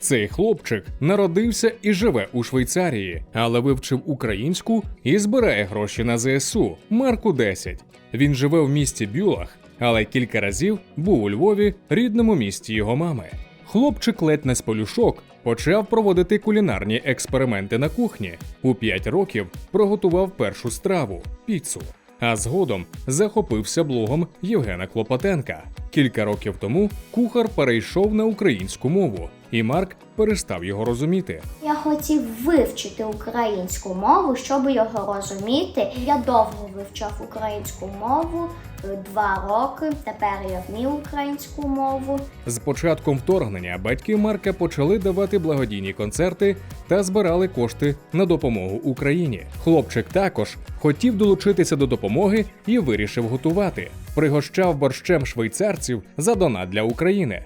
Цей хлопчик народився і живе у Швейцарії, але вивчив українську і збирає гроші на ЗСУ. Марку 10. Він живе в місті Бюлах, але кілька разів був у Львові, рідному місті його мами. Хлопчик ледь не з полюшок почав проводити кулінарні експерименти на кухні. У 5 років приготував першу страву піцу. А згодом захопився блогом Євгена Клопотенка. Кілька років тому кухар перейшов на українську мову, і Марк перестав його розуміти. Я хотів вивчити українську мову, щоб його розуміти. Я довго вивчав українську мову е, два роки. Тепер я вмію українську мову. З початком вторгнення батьки Марка почали давати благодійні концерти та збирали кошти на допомогу Україні. Хлопчик також хотів долучитися до допомоги і вирішив готувати. Пригощав борщем швейцарців за донат для України.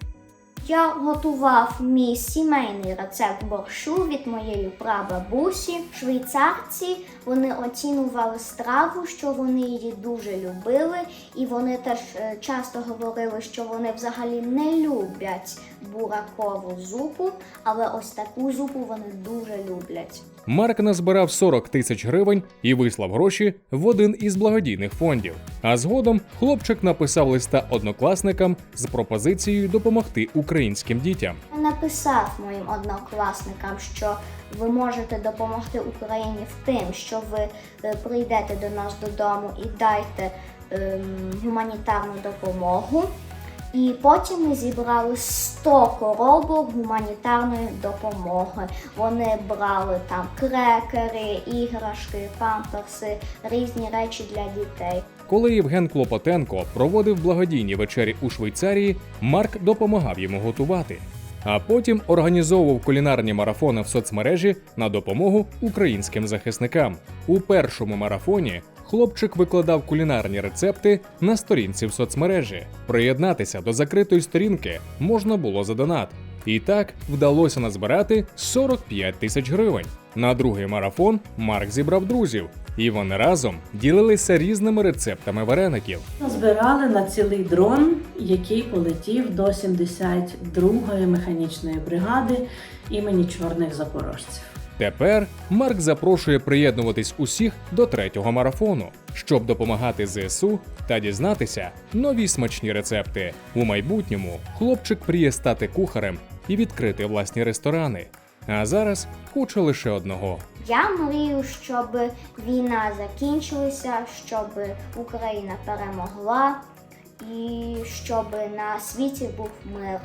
Я готував мій сімейний рецепт борщу від моєї прабабусі. Швейцарці вони оцінювали страву, що вони її дуже любили, і вони теж е, часто говорили, що вони взагалі не люблять буракову зупу, але ось таку зупу вони дуже люблять. Марк назбирав 40 тисяч гривень і вислав гроші в один із благодійних фондів. А згодом хлопчик написав листа однокласникам з пропозицією допомогти українським дітям. Написав моїм однокласникам, що ви можете допомогти Україні в тим, що ви е, прийдете до нас додому і дайте ем, гуманітарну допомогу. І потім ми зібрали 100 коробок гуманітарної допомоги. Вони брали там крекери, іграшки, памперси, різні речі для дітей. Коли Євген Клопотенко проводив благодійні вечері у Швейцарії, Марк допомагав йому готувати. А потім організовував кулінарні марафони в соцмережі на допомогу українським захисникам. У першому марафоні хлопчик викладав кулінарні рецепти на сторінці в соцмережі. Приєднатися до закритої сторінки можна було за донат. І так вдалося назбирати 45 тисяч гривень. На другий марафон Марк зібрав друзів, і вони разом ділилися різними рецептами вареників. Збирали на цілий дрон, який полетів до 72-ї механічної бригади імені чорних запорожців. Тепер Марк запрошує приєднуватись усіх до третього марафону, щоб допомагати ЗСУ та дізнатися нові смачні рецепти. У майбутньому хлопчик мріє стати кухарем і відкрити власні ресторани. А зараз хоче лише одного Я мрію, щоб війна закінчилася, щоб Україна перемогла і щоб на світі був мир.